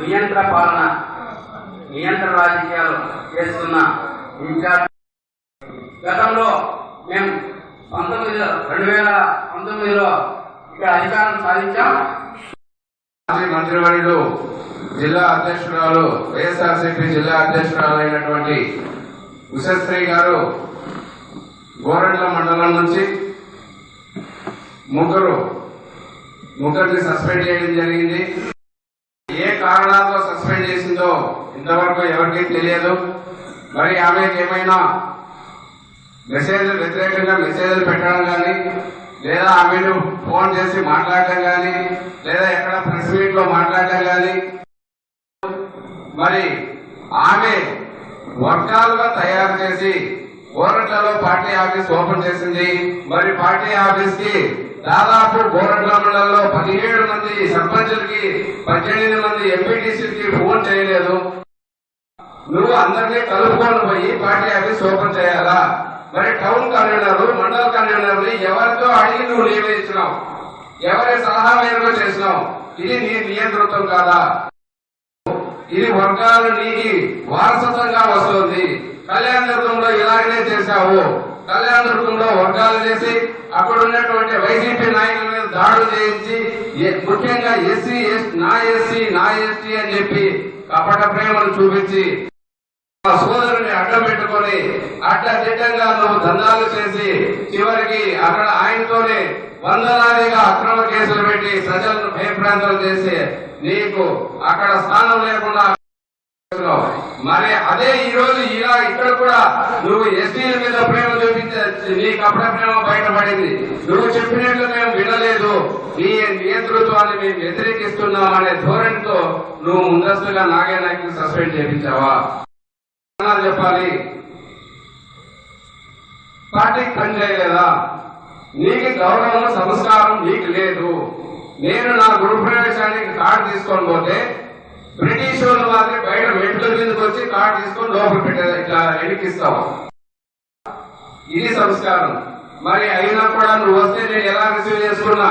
నియంత్ర పాలన నియంత్ర రాజకీయాలు చేస్తున్న ఇన్ఛార్జ్. గతంలో మేము పంతొమ్మిది రెండు వేల పంతొమ్మిదిలో ఇక్కడ అధికారం సాధించాం. మాజీ మంత్రివర్యులు జిల్లా అధ్యక్షురాలు వైఎస్ఆర్సీపీ జిల్లా అధ్యక్షురాలు అయినటువంటి ఉషశ్రీ గారు గోరంట్ల మండలం నుంచి ముగ్గురు ముగ్గురిని సస్పెండ్ చేయడం జరిగింది. ఏ కారణాలతో సస్పెండ్ చేసిందో ఇంతవరకు ఎవరికీ తెలియదు. మరి ఆమెకి ఏమైనా మెసేజ్లు వ్యతిరేకంగా మెసేజ్లు పెట్టడం కానీ లేదా ఆమెను ఫోన్ చేసి మాట్లాడటం కానీ లేదా ఎక్కడ ప్రెస్ మీట్లో మాట్లాడటం కానీ మరి ఆమె వర్గాలుగా తయారు చేసి గోరంట్లలో పార్టీ ఆఫీస్ ఓపెన్ చేసింది. మరి పార్టీ ఆఫీస్కి దాదాపు గోరంట్ల మండలంలో పదిహేడు మంది సర్పంచులకి పద్దెనిమిది మంది ఎంపీటీసీకి ఫోన్ చేయలేదు. నువ్వు అందరినీ కలుపుకొని పోయి పార్టీ ఆఫీస్ ఓపెన్ చేయాలా? మరి టౌన్ కన్వీనర్ మండల కన్వీనర్ ఎవరితో అడిగి నువ్వు నియమించినావు? ఎవరి సలహా మేరకు చేసినావు? ఇది నీ నియంతృత్వం కాదా? ఇది వర్గాలు నీకి వారసత్వంగా వస్తుంది. కళ్యాణ ఇలాగనే చేశావు. కళ్యాణ వర్గాలు చేసి అక్కడ ఉన్నటువంటి వైసీపీ నాయకుల మీద దాడులు చేయించి ఏ- ముఖ్యంగా ఎస్సీ నా ఎస్సీ నా ఎస్టీ అని చెప్పి కపట ప్రేమను చూపించి ఆ సోదరుని అడ్డం పెట్టుకొని అడ్డదిడ్డంగా నువ్వు దందాలు చేసి చివరికి అక్కడ ఆయనతోనే వందలాదిగా అక్రమ కేసులు పెట్టి ప్రజలను భయప్రాంతం చేసి నీకు అక్కడ స్థానం లేకుండా మరి అదే ఈ రోజు ఇలా ఇక్కడ కూడా నువ్వు ఎస్టీల మీద ప్రేమ చూపించే నీకు కపట ప్రేమ బయటపడింది నువ్వు చెప్పినట్లు మేము వినలేదు. నీ నియంతృత్వాన్ని మేము వ్యతిరేకిస్తున్నాం అనే ధోరణితో నువ్వు ముందస్తుగా నాగేనాయకు సస్పెండ్ చేయించావా చెప్పాలి. పార్టీకి పని చేయలేదా? నీకు గౌరవం సంస్కారం నీకు లేదు. నేను నా గృహప్రవేశానికి కార్డు తీసుకొని పోతే బ్రిటిష్ వాళ్ళు మాత్రం బయట వెంట్ల మీదకి వచ్చి కార్డు తీసుకొని లోపల పెట్టారు. ఇట్లా ఎన్నికిస్తావు ఇది సంస్కారం. మరి అయినా కూడా నువ్వు వస్తే నేను ఎలా రిసీవ్ చేసుకున్నా?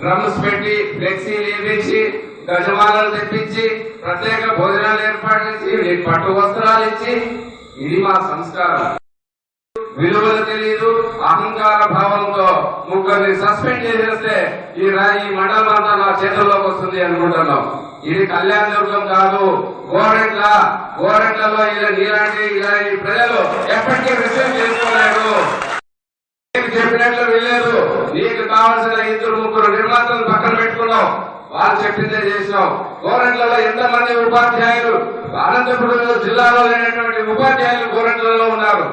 డ్రమ్స్ పెట్టి ఫ్లెక్సీలు వేయించి గజమాలను తెప్పించి ప్రత్యేక భోజనాలు ఏర్పాటు చేసి పట్టు వస్త్రాలు ఇచ్చి. ఇది మా సంస్కారం. విలువలు తెలియదు అహంకార భావంతో ముగ్గురిని సస్పెండ్ చేసేస్తే ఈ రాయి ఈ మండలం అంతా నా చేతుల్లోకి వస్తుంది అనుకుంటున్నాం. ఇది కళ్యాణ దుర్గం కాదు. గోరెంట్ల గోరెంట్లలో ఇలా నీలాంటి ఇలాంటి ప్రజలు ఎప్పటికీ రిసీవ్ చేసుకోలేరు నీకు చెప్పినట్లు వెళ్ళలేదు నీకు కావాల్సిన ఇద్దరు ముగ్గురు నిర్మాతలు పక్కన పెట్టుకున్నాం. వాళ్ళు చెప్పిందే చేసినావు గోరంట్లలో ఎంతమంది ఉపాధ్యాయులు? అనంతపురం జిల్లాలో లేనటువంటి ఉపాధ్యాయులు గోరంట్లలో ఉన్నారు.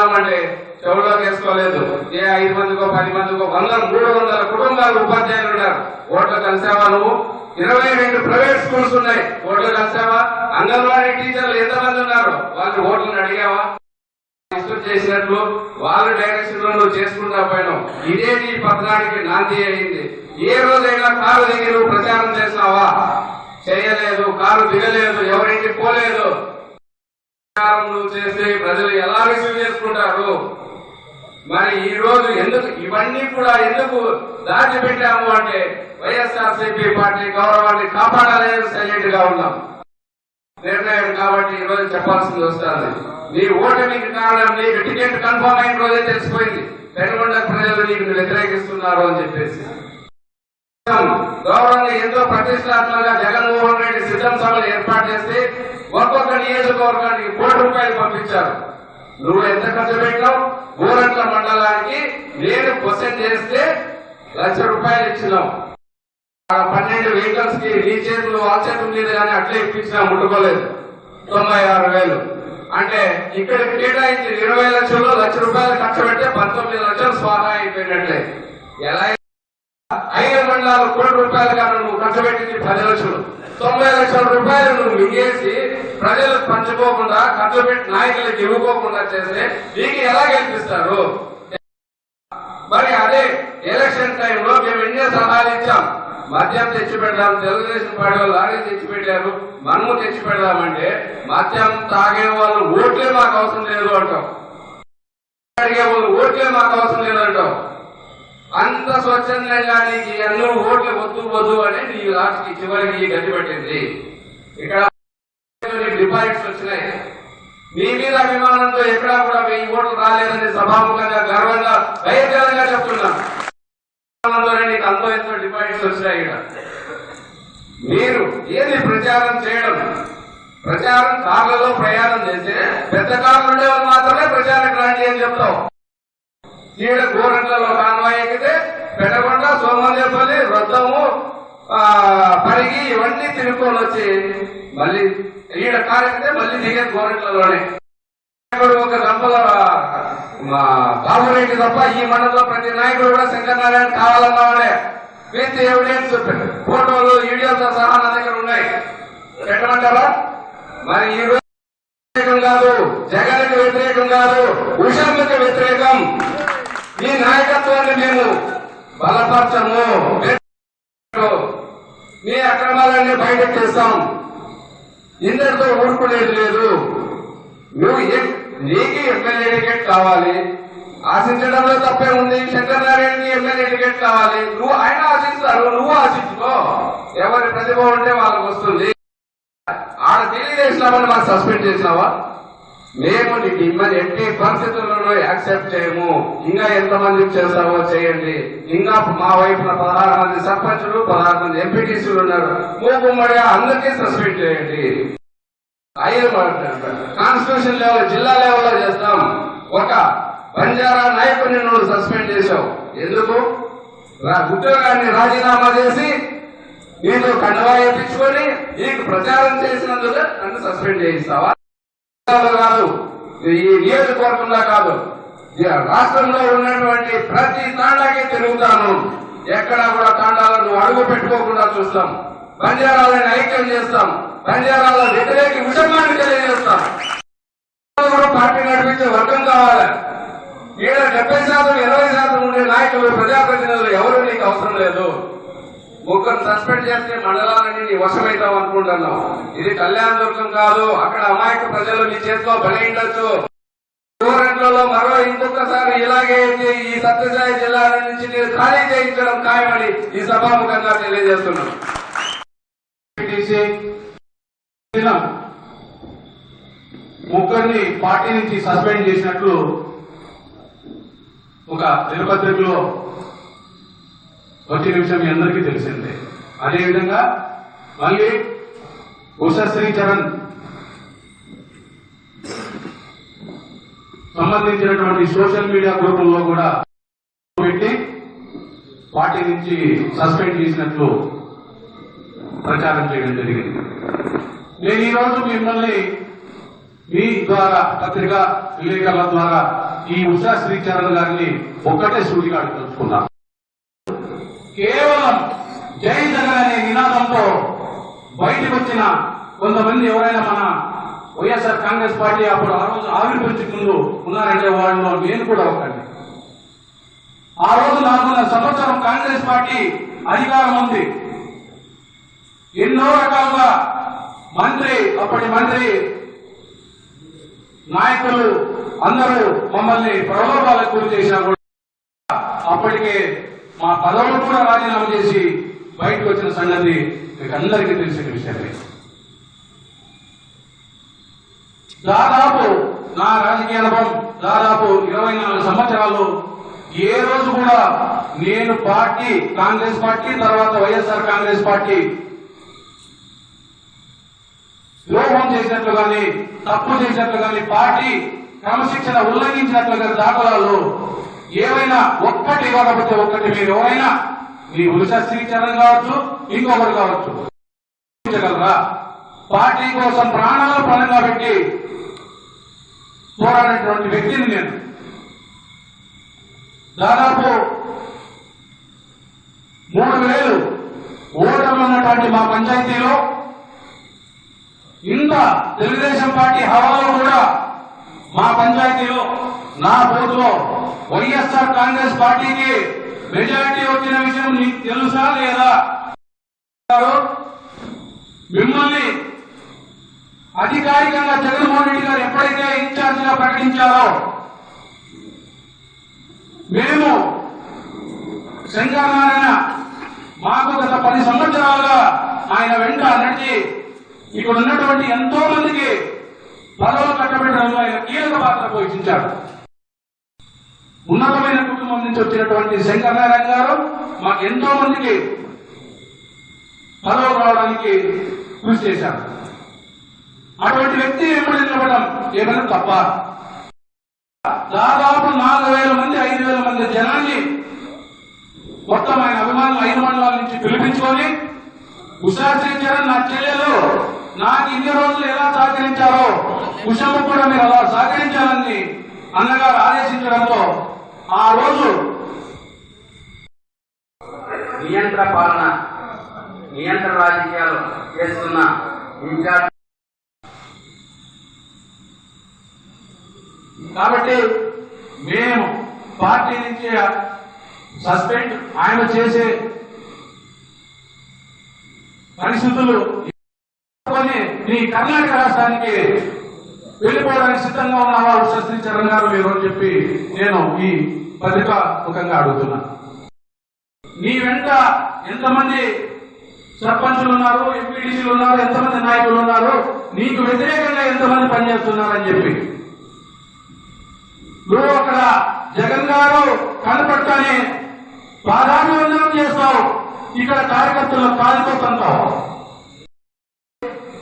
అంటే చెవులో వేసుకోలేదు ఏ ఐదు మందికో పది మందికో వంద మూడు వందల కుటుంబాలు ఉపాధ్యాయులు ఉన్నారు. ఓట్లు కలిసావా నువ్వు? ఇరవై రెండు ప్రైవేట్ స్కూల్స్ ఉన్నాయి. ఓట్లు కలిసావా అంగన్వాడీ టీచర్లు ఎంతమంది ఉన్నారు? వాళ్ళు ఓట్లను అడిగావా? చేసినట్లు వాళ్ళ డైరెక్షన్లో నువ్వు చేసుకుంటా పోయినావు. ఇదే నీ పతనానికి నాంది అయింది. ఏ రోజైనా కారు దిగి నువ్వు ప్రచారం చేస్తావా? చేయలేదు కారు దిగలేదు ఎవరింటికి పోలేదు. నువ్వు చేస్తే ప్రజలు ఎలా రిసీవ్ చేసుకుంటారు. మరి ఈ రోజు ఎందుకు ఇవన్నీ కూడా ఎందుకు దాచిపెట్టాము అంటే వైఎస్ఆర్సీపీ పార్టీ గౌరవాన్ని కాపాడాలని సైలెంట్గా ఉన్నాం. నిర్ణయం కాబట్టి ఈ రోజు చెప్పాల్సింది వస్తుంది. నీ ఓటమికి కారణం నీకు టికెట్ కన్ఫర్మ్ అయిన రోజే తెలిసిపోయింది. పెనుగొండ ప్రజలు నీకు వ్యతిరేకిస్తున్నారు అని చెప్పేసి. గౌరవంగా ఎంతో ప్రతిష్టాత్మకంగా జగన్మోహన్ రెడ్డి ఏర్పాటు చేసి ఒక్కొక్క నియోజకవర్గానికి కోటి రూపాయలు పంపించారు. నువ్వు ఎంత ఖర్చు పెట్టావు గోరంట్ల మండలానికి నేను క్వశ్చన్ చేస్తే లక్ష రూపాయలు ఇచ్చినావు పన్నెండు వెహికల్స్కి నీ చేతులు వాళ్ళ చేతులు ఉండేది కానీ అట్లే ఇప్పించినా ముట్టుకోలేదు. తొంభై ఆరు వేలు. అంటే ఇక్కడ కేటాయించిన ఇరవై లక్షలు లక్ష రూపాయలు ఖర్చు పెడితే పంతొమ్మిది లక్షలు స్వాహా అయిపోయినట్లే. ఎలా ఐదు మండలాలు కోటి రూపాయలు కానీ నువ్వు ఖర్చు పెట్టింది పది లక్షలు. తొంభై లక్షల రూపాయలు నువ్వు మింగేసి ప్రజలు పంచుకోకుండా ఖర్చు పెట్టి నాయకులకు ఇవ్వకోకుండా చేస్తే నీకు ఎలా గెలిపిస్తారు? మరి అదే ఎలక్షన్ టైంలో మేము ఎన్నో సలహాలు ఇచ్చాం? మద్యం తెచ్చి పెడదాం తెలుగుదేశం పార్టీ వాళ్ళు లారీ తెచ్చి పెట్టారు మనము తెచ్చి పెడదామంటే మద్యం తాగే వాళ్ళు ఓట్లే మాకు అవసరం లేదు అంటాం. అడిగే వాళ్ళు ఓట్లే మాకు అవసరం లేదు అంటాం. అంత స్వచ్ఛందంగా నీకు ఎన్నో ఓట్లు వద్దు వద్దు అని నీ లాస్ట్ చివరికి ఈ గట్టి ఇక్కడ డిపాజిట్స్ వచ్చినాయి. నీ మీద అభిమానంతో ఎక్కడా కూడా వెయ్యి ఓట్లు రాలేదని సభాముఖంగా గర్వంగా బహిర్గతంగా చెప్తున్నాను. నీకు అంతో ఎంతో డిపాజిట్స్ వచ్చినాయి ఇక్కడ. మీరు ఏది ప్రచారం చేయడం? ప్రచారం కార్లలో ప్రయాణం చేస్తే పెద్ద కార్లు మాత్రమే ప్రచారం రాండి అని చెప్తావు. ఈడ గోరంట్లలో కాన్వాయ్ ఎక్కితే పెడగొండ సోమందేపల్లి రొద్దము పరిగి ఇవన్నీ తిరుక్కొని వచ్చి మళ్ళీ ఈడ కారు మళ్ళీ దిగే గోరంట్లలోనే ఒక దంపల మా బాబురెడ్డి తప్ప ఈ మండలంలో ప్రతి నాయకుడు కూడా శంకరనారాయణ కావాలన్నవాడే. విత్ ఎవిడెన్స్ ఫోటోలు వీడియోలతో సహా నా దగ్గర ఉన్నాయి. ఎక్కడంటారా మరి ఈ రోజు వ్యతిరేకం కాదు జగన్కి వ్యతిరేకం కాదు ఉషమ్మకి వ్యతిరేకం. ఈ నాయకత్వాన్ని మేము బలపరచము మీ అక్రమాలన్నీ బయట చేస్తాం ఇందరితో ఊరుకునేది లేదు. నువ్వు ఏ- నీకు ఎమ్మెల్యే టికెట్ కావాలి. ఆశించడంలో తప్పే ఉంది. శంకరనారాయణకి ఎమ్మెల్యే టికెట్ కావాలి. నువ్వు ఆయన ఆశిస్తారు. నువ్వు ఆశించుకో. ఎవరి ప్రతిభ ఉంటే వాళ్ళకి వస్తుంది. ఆడ తెలియజేసినామని మనం సస్పెండ్ చేసినావా? మేము నీకు ఇమ్మని ఎట్టి పరిస్థితుల్లోనూ యాక్సెప్ట్ చేయము. ఇంకా ఎంతమంది చేస్తావో చేయండి. ఇంకా మా వైపున పదహారు మంది సర్పంచులు పదహారు మంది ఎంపీటీసీలు ఉన్నారు. మూకుమ్మడిగా అందరికీ సస్పెండ్ చేయండి. ఐదు కాన్స్టిట్యూషన్ లెవెల్ జిల్లా లెవెల్లో చేస్తాం. ఒక బంజారా నాయకుడిని నువ్వు సస్పెండ్ చేశావు. ఎందుకు? రా- ఉద్యోగాన్ని రాజీనామా చేసి నీతో కండవా వేయించుకొని నీకు ప్రచారం చేసినందుకు నన్ను సస్పెండ్ చేయిస్తావా? కాదు. ఈ నియోజకవర్గంలో కాదు. రాష్ట్రంలో ఉన్నటువంటి ప్రతి తాండాకి తిరుగుతాను. ఎక్కడా కూడా తాండాలను అడుగు పెట్టుకోకుండా చూస్తాం. బంజారాలను ఐక్యం చేస్తాం. బంజారాల వ్యతిరేక విషమాన్ని తెలియజేస్తాం. కూడా పార్టీ నడిపించే వర్గం కావాలి. ఈడ డెబ్బై శాతం ఇరవై శాతం ఉండే నాయకులు ప్రజాప్రతినిధులు ఎవరు నీకు అవసరం లేదు. ముగ్గురు సస్పెండ్ చేస్తే మండలాలన్నీ నీ వశమవుతాం ఇది కళ్యాణ దుర్గం కాదు. అక్కడ అమాయక ప్రజలు నీ చేతిలో బలి ఉండొచ్చు మరో ఇంకొకసారి ఇలాగే ఈ సత్యసాయి జిల్లా నుంచి నేను ఖాళీ చేయించడం ఖాయమని ఈ సభాముఖంగా తెలియజేస్తున్నాను. ముగ్గురిని పార్టీ నుంచి సస్పెండ్ చేసినట్లు ఒక దినపత్రికలో వచ్చిన విషయం మీ అందరికీ తెలిసిందే. అదేవిధంగా మళ్ళీ ఉషశ్రీ చరణ్ సంబంధించినటువంటి సోషల్ మీడియా గ్రూపుల్లో కూడా పెట్టి పార్టీ నుంచి సస్పెండ్ చేసినట్లు ప్రచారం చేయడం జరిగింది. నేను ఈ రోజు మిమ్మల్ని మీ ద్వారా పత్రికా విలేకరుల ద్వారా ఈ ఉషా శ్రీచరణ్ గారిని ఒక్కటే సూటిగా అడుగుతున్నాను కేవలం జై జగన్ అనే నినాదంతో బయటకు వచ్చిన కొంతమంది ఎవరైనా మన వైఎస్ఆర్ కాంగ్రెస్ పార్టీ అప్పుడు ఆ రోజు ఆవిర్భవించక ముందు ఉన్నారంటే వాళ్ళలో నేను కూడా ఒకటి ఆ రోజు నాకున్న సంవత్సరం కాంగ్రెస్ పార్టీ అధికారం ఉంది. ఎన్నో రకాలుగా మంత్రి అప్పటి మంత్రి నాయకులు అందరూ మమ్మల్ని ప్రలోభాలకు గురి చేసినా కూడా. అప్పటికే మా పదవులు కూడా రాజీనామా చేసి బయటకు వచ్చిన సంగతి మీకు అందరికీ తెలిసిన విషయమే. దాదాపు నా రాజకీయ అనుభవం దాదాపు ఇరవై నాలుగు సంవత్సరాలు. ఏ రోజు కూడా నేను పార్టీ కాంగ్రెస్ పార్టీ తర్వాత వైఎస్ఆర్ కాంగ్రెస్ పార్టీ ద్రోహం చేసినట్లు కానీ తప్పు చేసినట్లు కానీ పార్టీ క్రమశిక్షణ ఉల్లంఘించినట్లు కానీ దాఖలాలు ఏవైనా ఒక్కటి ఇవ్వకపోతే ఒక్కటి మీరు ఎవరైనా మీ ఉషా శ్రీచరణ్ కావచ్చు ఇంకొకరు కావచ్చు. పార్టీ కోసం ప్రాణాలు పణంగా పెట్టి పోరాడేటువంటి వ్యక్తిని నేను. దాదాపు మూడు వేలు ఓటర్లు ఉన్నటువంటి మా పంచాయతీలో ఇంత తెలుగుదేశం పార్టీ హవాలో కూడా మా పంచాయతీలో నా బూత్లో వైఎస్ఆర్ కాంగ్రెస్ పార్టీకి మెజారిటీ తెలుసా లేదా? మిమ్మల్ని అధికారికంగా జగన్మోహన్ రెడ్డి గారు ఎప్పుడైతే ఇన్ఛార్జ్గా ప్రకటించారో మేము శంకరనారాయణ మాకు గత పది సంవత్సరాలుగా ఆయన వెంట నడిచి ఇక్కడ ఉన్నటువంటి ఎంతో మందికి పదవులు కట్టబెట్టడంలో ఆయన కీలక పాత్ర పోషించాడు ఉన్నతమైన కుటుంబం నుంచి వచ్చినటువంటి శంకరనారాయణ గారు మాకు ఎంతో మందికి పదవులు రావడానికి కృషి చేశారు. అటువంటి వ్యక్తి ఎప్పుడు నిలబడడం ఏమైనా తప్ప? దాదాపు నాలుగు వేల మంది ఐదు వేల మంది జనాన్ని మొత్తం ఆయన అభిమానులు ఐదు మండలాల నుంచి పిలిపించుకొని ఉషాశ్రీ చరణ్ నా చెల్లెలు నాకు ఇన్ని రోజులు ఎలా సహకరించారో ఉషమ్మ కూడా మీరు అలా సహకరించాలని అన్నగారు ఆదేశించడంతో ఆ రోజు నియంత్ర పాలన నియంత్రణ రాజకీయాలు చేస్తున్న ఇన్ఛార్జ్ కాబట్టి మేము పార్టీ నుంచి సస్పెండ్ ఆయన చేసే పరిస్థితులు నీ కర్ణాటక రాష్ట్రానికి వెళ్ళిపోవడానికి సిద్ధంగా ఉన్నావా శస్త్రి చరణ్ గారు మీరు అని చెప్పి నేను ఈ పత్రికా ముఖంగా అడుగుతున్నా. నీ వెంట ఎంతమంది సర్పంచులు ఉన్నారు ఎంపీడీసీలు ఉన్నారు ఎంతమంది నాయకులు ఉన్నారు నీకు వ్యతిరేకంగా ఎంతమంది పనిచేస్తున్నారని చెప్పి. నువ్వు అక్కడ జగన్ గారు కనపడతానే పాదాభివందనం చేస్తావు ఇక్కడ కార్యకర్తలు కాలిపోతుంటావు.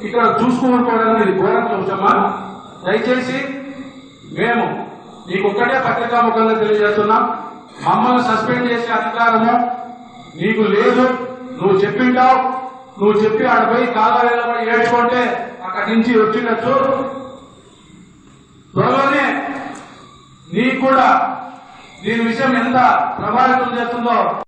ఇక్కడ చూసుకోవడానికి ఇది ఘోరం చూసమ్మా దయచేసి మేము నీకు ఒక్కటే పత్రికా ముఖంగా తెలియజేస్తున్నాం. మమ్మల్ని సస్పెండ్ చేసే అధికారము నీకు లేదు. నువ్వు చెప్పింటావు. నువ్వు చెప్పి ఆడపై కాలావేళ ఏడ్చుకుంటే అక్కడి నుంచి వచ్చినట్టు. త్వరలోనే నీకు కూడా దీని విషయం ఎంత ప్రభావితం చేస్తుందో